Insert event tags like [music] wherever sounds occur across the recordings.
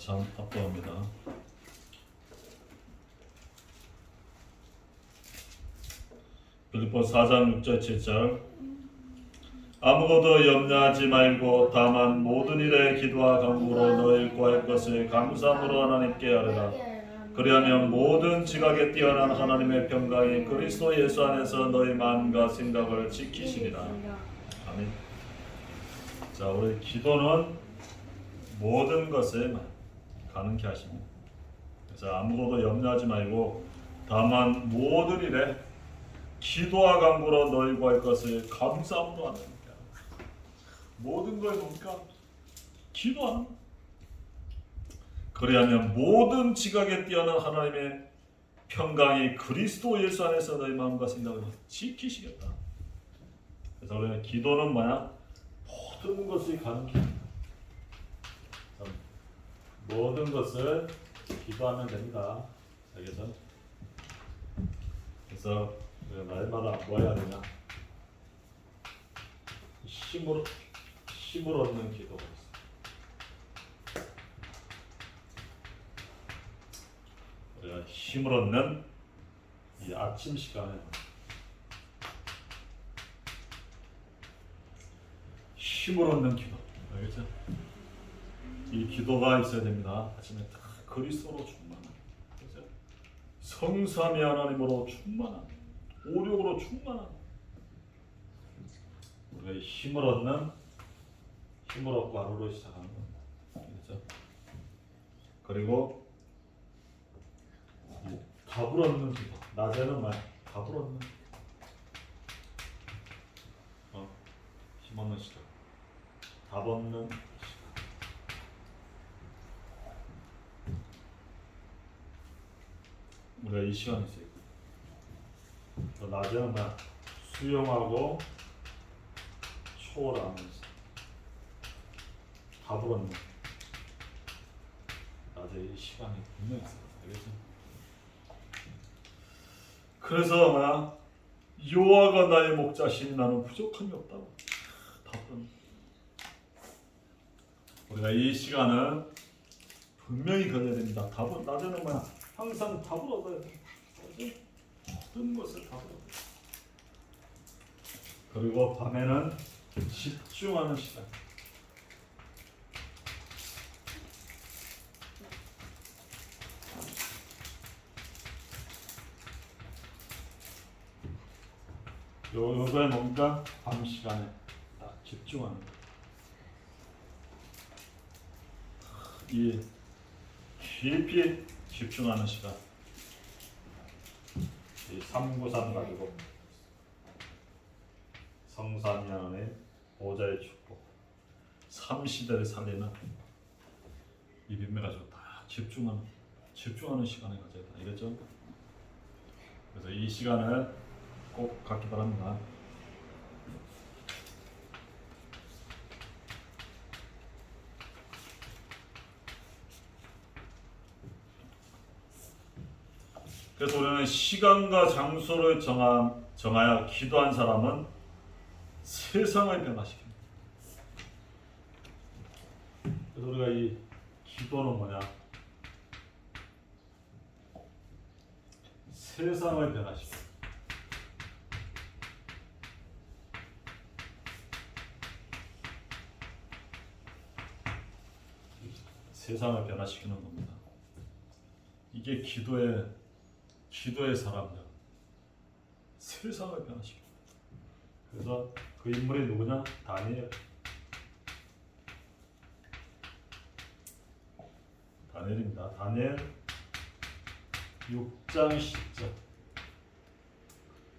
참 압도합니다. 빌립보 4장 6절 7절. 아무것도 염려하지 말고 다만 모든 일에 기도와 간구로 너희 구할 것을 감사함으로 하나님께 아뢰라. 그리하면 모든 지각에 뛰어난 하나님의 평강이 그리스도 예수 안에서 너희 마음과 생각을 지키시리라 아멘. 자 우리 기도는 모든 것을 가능케 하십니다 그래서 아무것도 염려하지 말고 다만 모든 일에 기도와 간구로 너희 구할 것을 감사함으로 거야. 모든 걸 뭡니까? 거야. 그리하면 모든 지각에 뛰어난 하나님의 평강이 그리스도 예수 안에서 너희 마음과 생각을 지키시겠다. 그래서 우리는 기도는 뭐야? 모든 것을 가능케 모든 것을 기도하면 됩니다. 알겠죠? 그래서 날마다 뭐 해야 되냐? 힘으로 힘을 얻는 있어. 우리가 힘을 얻는 이 아침 시간에 힘을 얻는 기도. 알겠죠? 이 기도가 있어야 됩니다. 아침에 다 그리스도로 충만한. 그죠? 성삼위 하나님으로 충만한. 오력으로 충만한. 우리가 힘을 얻는 힘을 얻고 하루를 시작하는 겁니다. 그렇죠? 그리고 이 답을 얻는 기도. 낮에는 말 답을 얻는 어, 힘 얻는 시간. 답 얻는 시간. 우리가 이. 또 낮에는 막 수영하고 초월하면서 답을 얻는 낮에 이 시간이 분명히 있어요. 알겠죠? 그래서 막 여호와가 나의 목자시니 나는 부족함이 없다고 답은 우리가 이 시간은 분명히 가져야 됩니다. 답은 낮에는 막 항상 답을 얻어야 돼. 모든 것을 다 얻어야 돼. 그리고 밤에는 집중하는 시간. 요 요거에 뭔가 밤 시간에 딱 집중하는 거. 이 깊이 집중하는 시간. 이 393 가지고 성삼위하나님 보좌의 축복 3시대를 살리는 이 빈매 가지고 다 집중하는 집중하는 시간을 가져야 돼 알겠죠? 그래서 이 시간을 꼭 갖기 바랍니다. 그래서 우리는 시간과 장소를 정하, 정하여 기도한 사람은 세상을 변화시킵니다. 그래서 우리가 이 기도는 뭐냐? 세상을 변화시킵니다. 세상을 변화시키는 겁니다. 이게 기도의 기도의 사람들 세상을 변화시킵니다. 그래서 그 인물이 누구냐? 다니엘. 다니엘입니다. 다니엘 6장 10절.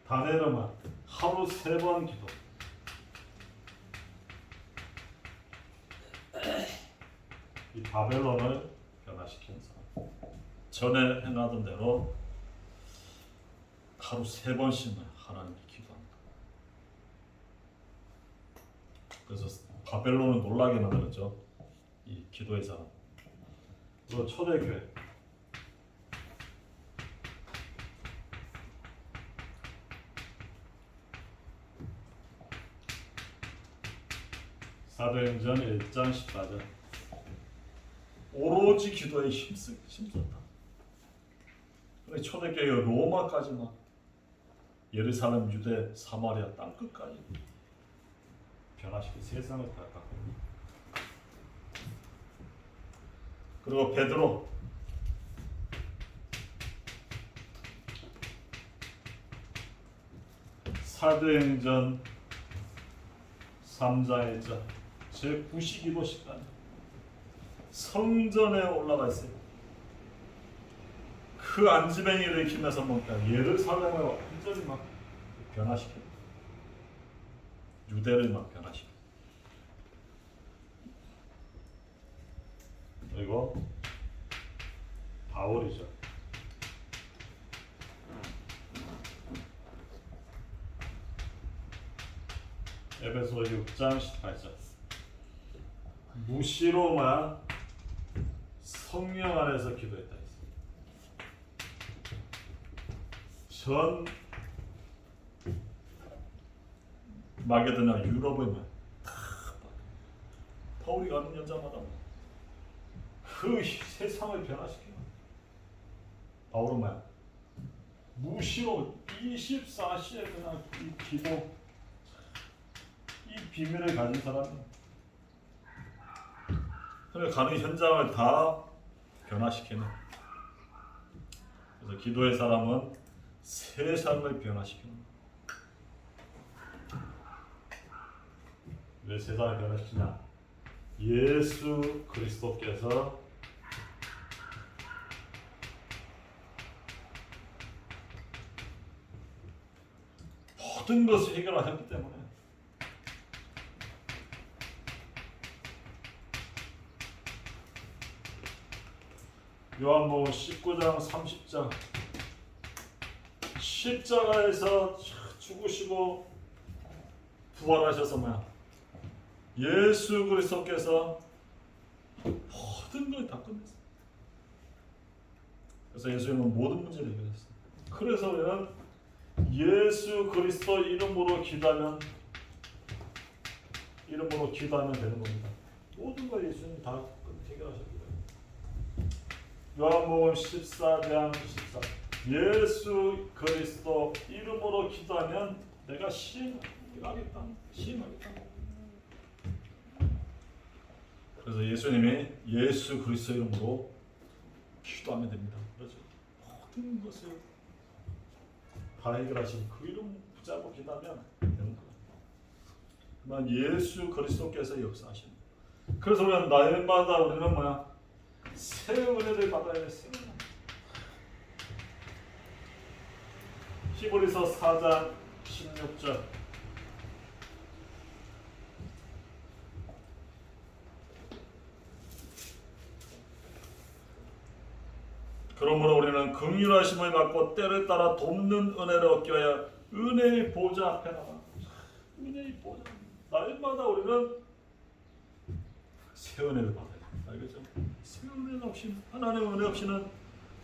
다니엘은 막 하루 세 번 기도. 이 바벨론을 변화시킨 사람. 전에 행하던 대로 하루 세 번씩을 하나님께 기도합니다. 그래서 바벨론을 놀라게 만들었죠. 이 기도의 사람. 그리고 초대교회. 사도행전 1장 14절. 오로지 기도에 힘쓰, 힘썼다. 초대교회 로마까지 막 예루살렘, 유대, 사마리아 땅 끝까지 변화시키 세상을 다 바꾸는. 그리고 베드로 사도행전 3장의 자 제92도 시간 성전에 올라가 있어요. 그 안지뱅이를 일으키면서 뭔가 예루살렘을 완전히 막 변화시켜. 유대를 막 변화시켜. 그리고 바울이죠. 에베소 6장 18절 무시로만 성령 안에서 기도했다 했어요. 전 마게도나 유럽에만 다 바울이 가는 연장마다 그 세상을 변화시키는 바울은 뭐야? 무시로 24시에 그냥 이 기도 이 비밀을 가진 사람이. 그래 가는 현장을 다 변화시키는. 그래서 기도의 사람은 세상을 변화시키는 왜 세상을 변화시키냐 예수 그리스도께서 모든 것을 해결하셨기 때문에. 요한복음 19장 30장. 십자가에서 죽으시고 부활하셔서 뭐야 예수 그리스도께서 모든 걸 다 끝냈어. 그래서 예수님은 모든 문제를 해결했어. 그래서 우리는 예수 그리스도 이름으로 기도하면 이름으로 기도하면 되는 겁니다. 모든 걸 예수님 다 해결하셨기 때문에. 요한복음 14장 14. 예수 그리스도 이름으로 기도하면 내가 시행하겠다. 시행하겠다. 그래서 예수님이 예수 그리스도 이름으로 기도하면 됩니다. 그렇죠? 모든 것을 다 해결하신 그 이름 붙잡고 기도하면 되는 거예요. 그만 예수 그리스도께서 역사하신. 그래서 우리는 날마다 우리는 뭐야? 새 은혜를 받아야 은혜. 히브리서 4장 16절 그러므로 우리는 긍휼하심을 받고 때를 따라 돕는 은혜를 얻기 위하여 은혜의 보좌 앞에 나가 은혜의 보좌 날마다 우리는 새 은혜를 받아야 돼 알겠죠? 새 은혜 없이 하나님의 은혜 없이는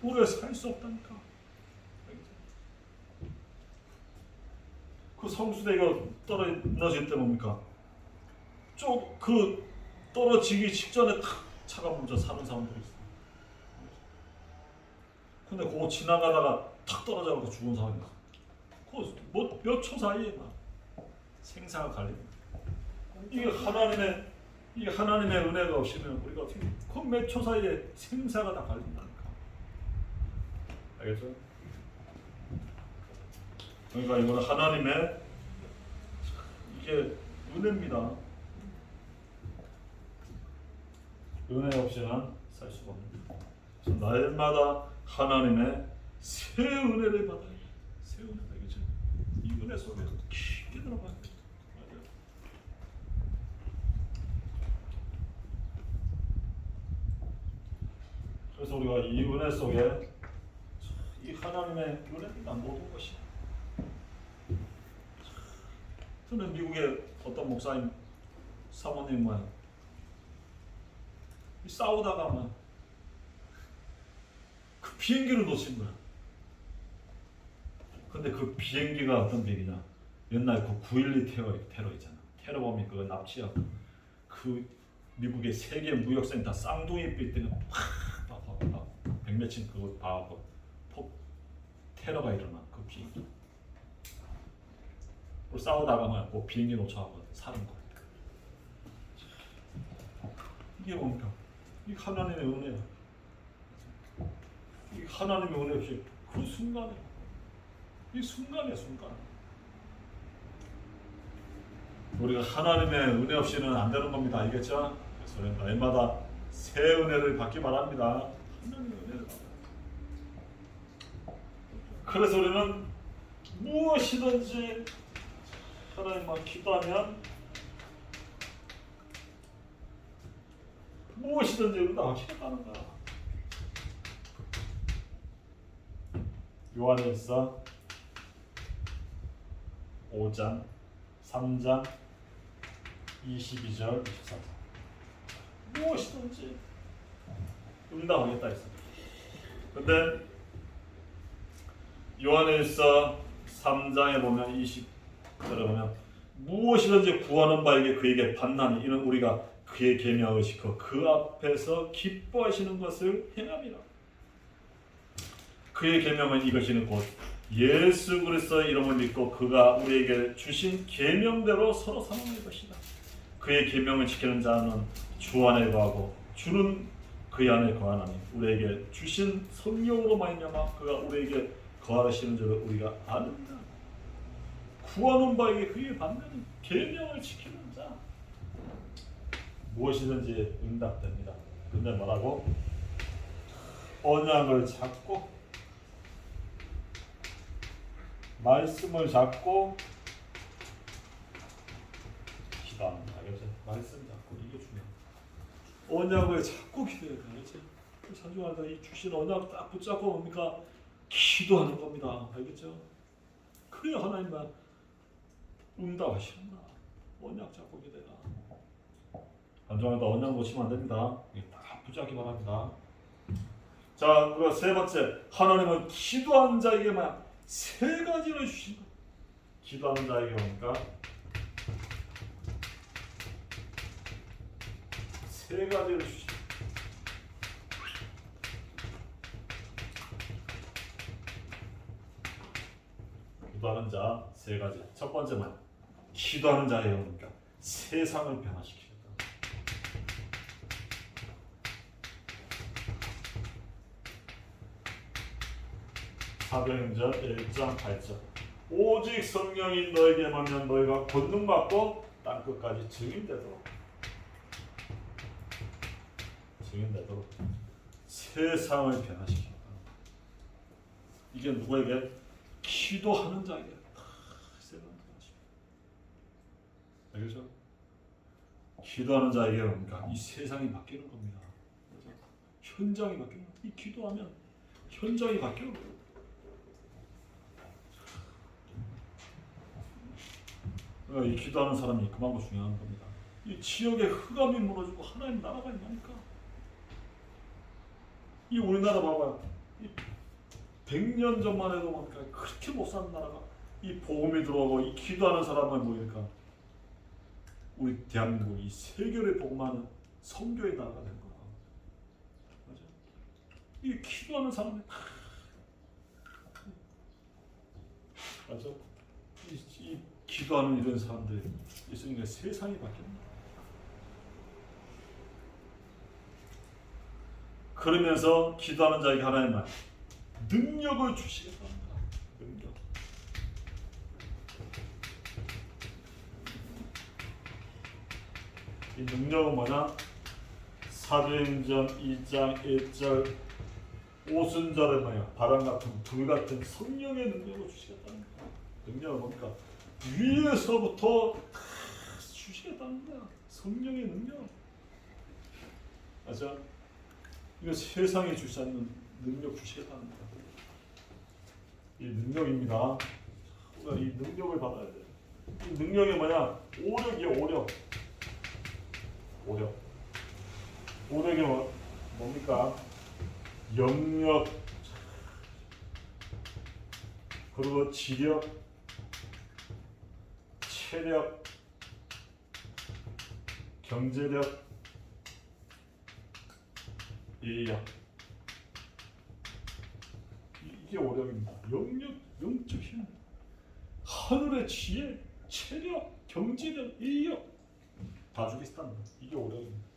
우리가 살 수 없다니까 알겠죠? 그 성수대가 떨어질 때 뭡니까? 쭉그 떨어지기 직전에 탁 차가 먼저 사는 사람들이 있어. 근데 그거 지나가다가 탁 떨어져서 죽은 사람이 있어. 그뭐몇 초 사이에 막 생사가 갈립니다. 이게 하나님의 이게 하나님의 은혜가 없이면 우리가 어떻게 그몇초 사이에 생사가 다 갈린다니까. 알겠죠? 그러니까 이거는 하나님의 이게 은혜입니다. 은혜 없이는 살 수가. 그래서 날마다 하나님의 새 은혜를 받아야 돼. 새 은혜 되겠죠? 이 은혜 속에 깊게 들어가야 돼. 맞아요. 그래서 우리가 이 은혜 속에 이 하나님의 은혜입니다. 모든 것이. 저는 미국의 어떤 목사님 사모님 뭐야 싸우다가 막그 비행기를 놓친 거야. 근데 그 비행기가 어떤 비행기냐? 옛날 그 9.12 테러, 테러 있잖아. 테러범이 그거 납치하고 그 미국의 세계 무역센터 쌍둥이 빌딩을 팍팍팍 백몇층 그거 봐갖고 폭 테러가 일어난 그 비행기. 또 싸우다가 막그 비행기 놓쳐갖고 사는 거. 이게 뭡니까? 이 하나님의 은혜야. 이 하나님의 은혜 없이 그 순간에 이 순간이야 순간. 우리가 하나님의 은혜 없이는 안 되는 겁니다. 알겠죠? 그래서 우리는 날마다 새 은혜를 받기 바랍니다. 하나님의 은혜를 받아. 그래서 우리는 무엇이든지 하나님만 기도하면 무엇이든지 우리가 하시겠다는 거야. 요한일서 5장 3장 22절 23절 무엇이든지 응답하겠다 했어. 근데 요한일서 3장에 보면 20절에 보면 무엇이든지 구하는 바에게 그에게 받나니 이는 우리가 그의 계명을 지켜 그 앞에서 기뻐하시는 것을 행함이라. 그의 계명은 이것이는 곧 예수 그리스도의 이름을 믿고 그가 우리에게 주신 계명대로 서로 사랑하는 것이다. 그의 계명을 지키는 자는 주 안에 거하고 주는 그 안에 거하나니 우리에게 주신 성령으로 말미암아 그가 우리에게 거하시는 줄을 우리가 아는다. 구하는 바에게 그의 받는 계명을 지키는 자 무엇이든지 응답됩니다. 근데 뭐라고? 언약을 잡고 말씀을 잡고 기도합니다. 알겠죠? 말씀 잡고 이게 중요해요. 언약을 잡고 기도해야 돼. 알겠지? 산중하다 이 주신 언약 딱 붙잡고 뭡니까? 기도하는 겁니다. 알겠죠? 그래야 하나님만 응답하시는. 언약 잡고 기도해라. 한중하다 언약 놓치면 안 됩니다. 딱 붙잡기 바랍니다. 자, 그리고 세 번째, 하나님은 기도하는 자에게만 세 가지를 주신다. 기도하는 자에게 뭡니까? 세 가지를 주신다. 기도하는 자 세 가지. 첫 번째는 기도하는 자에게 뭡니까? 세상을 변화시키겠다. 사도행전 1장 8절 오직 성령이 너에게 임하면 너희가 권능받고 땅끝까지 증인되도록 증인되도록 세상을 변화시킨다 이게 누구에게? 기도하는 자에게 다 세상을 변화시킨다 알겠죠? 기도하는 자에게 뭡니까? 이 세상이 바뀌는 겁니다? 현장이 바뀌는 거이 기도하면 현장이 바뀌는 거예요 이 기도하는 사람이 그만큼 중요한 겁니다. 이 지역의 흑암이 무너지고 하나님 나라가 임하니까 이 우리나라 봐봐요. 이 100년 전만 해도 뭡니까 그렇게 못 사는 나라가 이 복음이 들어오고 이 기도하는 사람만 모이니까 우리 대한민국 이 세계를 복음하는 성교의 나라가 된 거야. 맞아? 이 기도하는 사람이 다 맞아? 기도하는 이런 사람들이 있으니까 세상이 바뀝니다. 그러면서 기도하는 자에게 하나님은 능력을 주시겠답니다. 능력. 이 능력은 뭐냐? 사도행전 2장 1절 오순절에 뭐야? 바람 같은 불 같은 성령의 능력을 주시겠다는 거야. 능력은 뭡니까? 위에서부터 [laughs] 다 주시겠다는 거야. 성령의 능력. 맞아? 이거 세상에 주지 않는 능력 주시겠다는. 이 능력입니다. 우리가 이 능력을 받아야 돼. 이 능력이 뭐냐? 오력이야, 오력. 오력. 오력이 뭐, 뭡니까? 영역, 그리고 지력, 체력, 경제력, 이역 이게 오력입니다. 영역, 영적 힘, 하늘의 지혜, 체력, 경지력, 인력 다 주겠다는 거. 이게 오력입니다.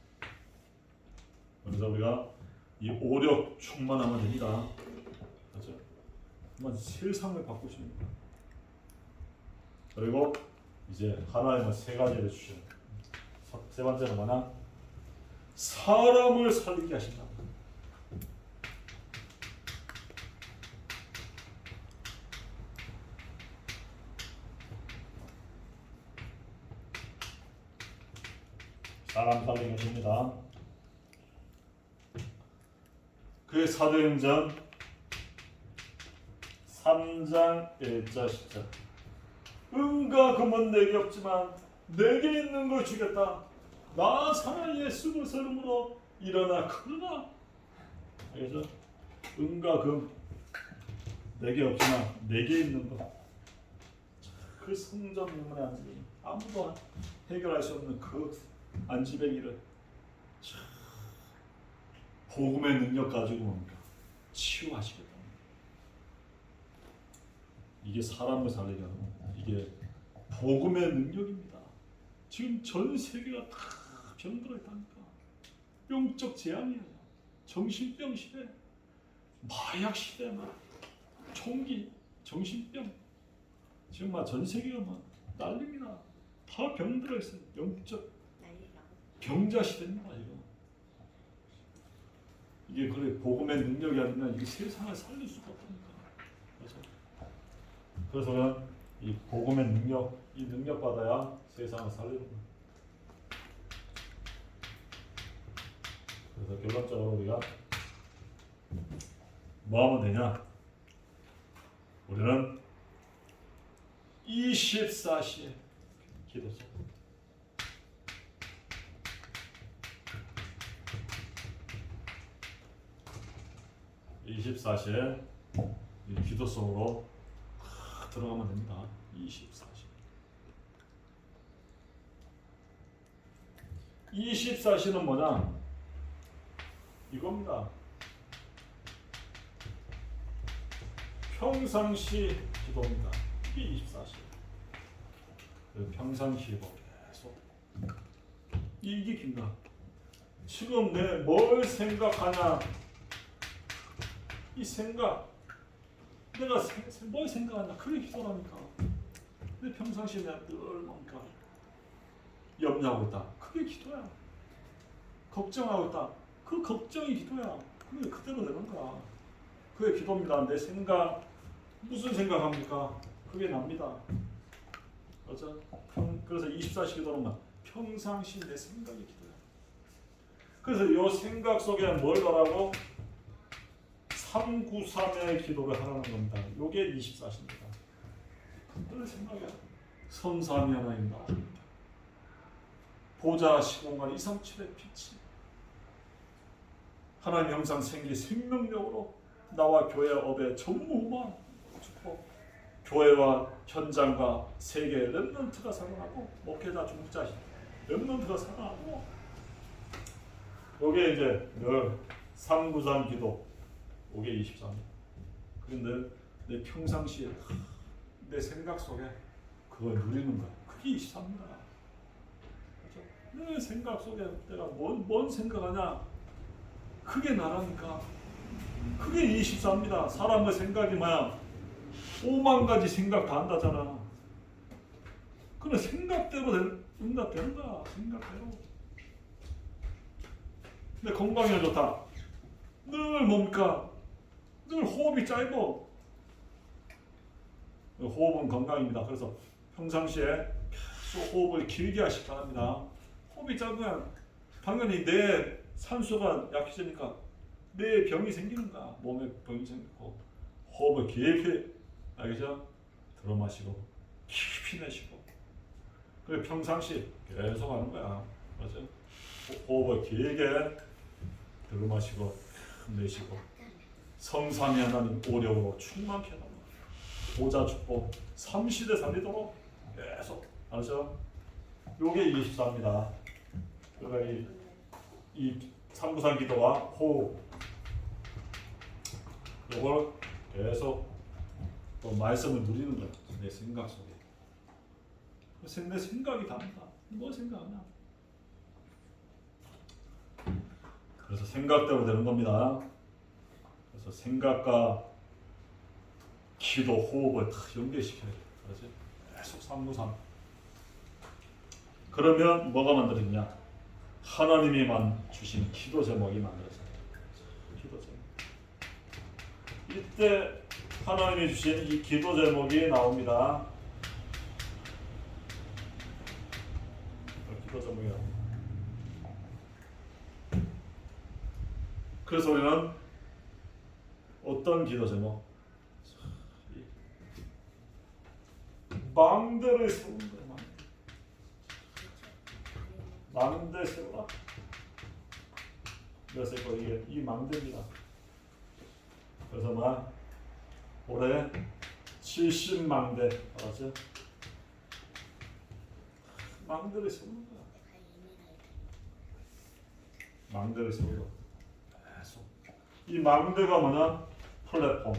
그래서 우리가 이 오력 충만하면 됩니다. 한번 세상을 거예요. 그리고 이제 하나님은 세 가지를. 첫- 세 번째는 뭐냐? 사람을 살리게 하신다. 사람 살리게 하십니다. 그의 사도행전 3장 1절 10절 은과 금은 내게 없지만 내게 있는 걸 주겠다. 나 사나 예수 그리스도 이름으로 일어나 그러나 알겠죠? 은과 금 내게 없지만 내게 있는 거. 그 성전 문문의 안지뱅이 아무도 해결할 수 없는 그 안지뱅이를 참, 복음의 능력 가지고 뭡니까 치유하시겠다. 이게 사람을 살리게 하는. 이게 복음의 능력입니다. 지금 전 세계가 다 병들어 있다니까. 영적 재앙이에요. 정신병 시대, 마약 시대, 막 총기, 정신병. 지금 막 전 세계가 막 난립니다. 다 병들어 있어요. 영적 병자 시대입니다. 이거. 이게 그래 복음의 능력이 아니면 이 세상을 살릴 수가 없다니까. 그래서 그냥 이 복음의 능력, 이 능력 받아야 세상을 살리는 거예요. 그래서 결론적으로 우리가 뭐 하면 되냐? 우리는 24시에 기도죠. (24시에) 이 기도 속으로 탁 들어가면 됩니다. 24시. 24시는 뭐냐? 이겁니다. 평상시 기도입니다. 이게 24시. 평상시 기도 계속. 이게 긴가? 지금 내 뭘 생각하냐? 이 생각 내가 뭘 생각하냐 그게 기도라니까 내 평상시에 내가 늘 뭔가 염려하고 있다. 그게 기도야. 걱정하고 있다. 그 걱정이 기도야. 그게 그대로 되는 거야. 그게 기도입니다. 내 생각 무슨 생각합니까? 그게 납니다. 평- 그래서 24시 기도는 뭐 평상시 내 생각이 기도야. 그래서 이 생각 속에 뭘 넣으라고 393의 기도를 하라는 겁니다. 요게 24시입니다. 늘 생각이야. 하나님 나옵니다. 보좌 시공간 237의 빛이 하나님 형상 생기 생명력으로 나와 교회 업의 전무후무한 축복 교회와 현장과 세계 렘넌트가 살아나고 목회자 중국자 렘넌트가 살아나고 요게 이제 늘 393 기도 요게 24입니다. 그런데 내 평상시에 내 생각 속에 그걸 누리는 거야. 그게 24입니다. 그렇죠? 내 생각 속에 내가 뭔, 뭔 생각하냐? 그게 나라니까. 그게 24입니다. 사람의 생각이 뭐야? 5만 가지 생각 다 한다잖아. 그래 생각대로 된- 응답되는 거야. 생각대로. 내 건강에 좋다. 늘 뭡니까? 늘 호흡이 짧어. 호흡은 건강입니다. 그래서 평상시에 계속 호흡을 길게 하시기 바랍니다. 호흡이 짧으면 당연히 내 산소가 약해지니까 내 병이 생기는 거야. 몸에 병이 생기고 호흡을 깊이 알겠죠? 들어 마시고 깊이 내쉬고 그 평상시 계속 하는 거야. 맞죠? 호- 호흡을 길게 들어 마시고 내쉬고 성삼위 하나님 오력으로 충만케 하라. 보좌 축복 삼시대 살리도록 계속 알죠? 요게 24입니다. 그러니까 이, 이 삼부산 기도와 호흡 이걸 계속 또 말씀을 누리는 거야. 내 생각 속에. 생- 내 생각이 답니다. 뭐 생각하냐? 그래서 생각대로 되는 겁니다. 그래서 생각과 기도, 호흡을 다 연결시켜야 돼. 그렇지? 계속 삼무삼. 그러면 뭐가 만들어지냐? 하나님이 만 주신 기도 제목이 만들어져요. 기도 제목. 이때 하나님이 주신 이 기도 제목이 나옵니다. 기도 제목이 나옵니다. 그래서 우리는 어떤 기도 제목? 망대를 거야. 망대. 세우라. 그래서 이게 이 망대입니다. 그래서 막 올해 70망대 알았죠? 망대를 세우는 거야. 망대를 계속 이 망대가 뭐냐? 플랫폼.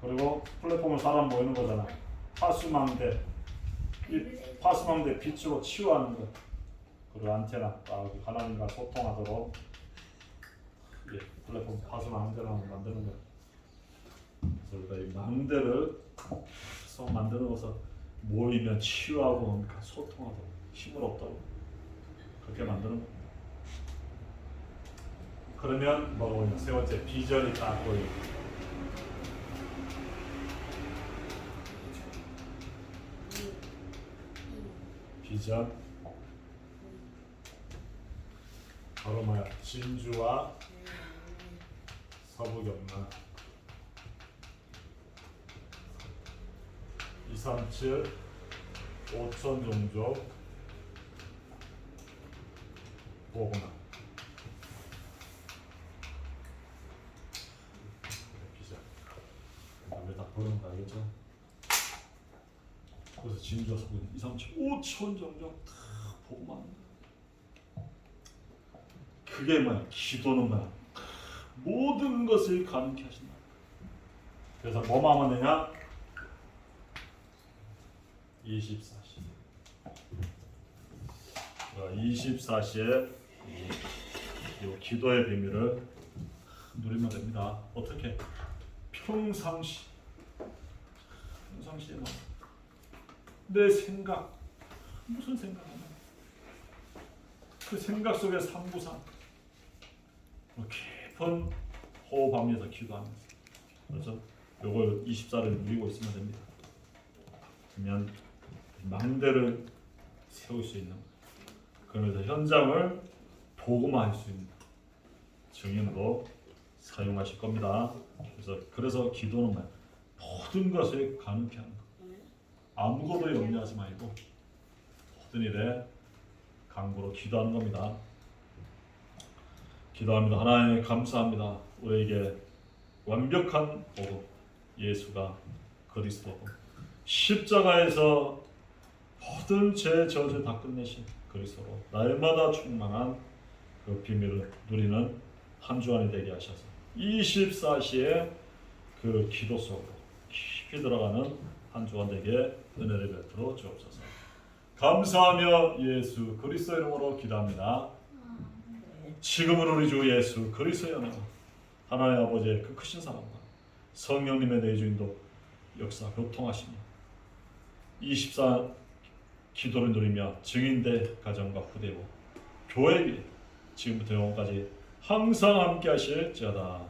그리고 플랫폼을 사람 모이는 거잖아. 파수망대. 이 파수망대 빛으로 치유하는 거. 그리고 안테나 아, 하나님과 소통하도록 예, 플랫폼 파수망대를 만드는 거. 그래서 우리가 이 망대를 계속 만드는 것을 모이면 치유하고 그러니까 소통하도록 힘을 얻도록 그렇게 만드는 거. 그러면 뭐가 보이냐? 세 번째 비전이 딱 보이고. 비전 바로 뭐야 진주와 서부경남. 237 5천 종족 보구나 비전 남들 다 보는 거 알겠죠? 그래서 진주와 서부 237 5천 종족 다 보고만. 그게 뭐야? 기도는 뭐야? 모든 것을 가능케 하신다. 그래서 뭐만 하면 되냐? 24시. 24시에 이 기도의 비밀을 누리면 됩니다. 어떻게? 평상시. 평상시에 뭐? 내 생각. 무슨 생각이냐? 그 생각 속에 삼부상. 뭐 깊은 호흡하면서 기도하면서 그래서 요걸 24를 누리고 있으면 됩니다. 그러면 망대를 세울 수 있는 그러면서 현장을 보고만 할 수 있는 증인으로 사용하실 겁니다. 그래서 그래서 기도는? 모든 것을 가능케 거. 아무것도 염려하지 말고 모든 일에 강구로 기도하는 겁니다. 기도합니다. 하나님 감사합니다. 우리에게 완벽한 복음 예수가 그리스도고 십자가에서 모든 죄 저주 다 끝내신 그리스도로 날마다 충만한 그 비밀을 누리는 한 주간이 되게 하셔서 24시에 그 기도 속으로 깊이 들어가는 한 주간 되게 은혜를 베풀어 주옵소서. 감사하며 예수 그리스도 이름으로 기도합니다. 지금은 우리 주 예수 그리스도의 은혜와 하나님 아버지의 그 크신 사랑과 성령님의 내주인도 역사 교통하시며 24 기도를 누리며 증인대 가정과 후대고 교회에 지금부터 영원까지 항상 함께 하실지어다.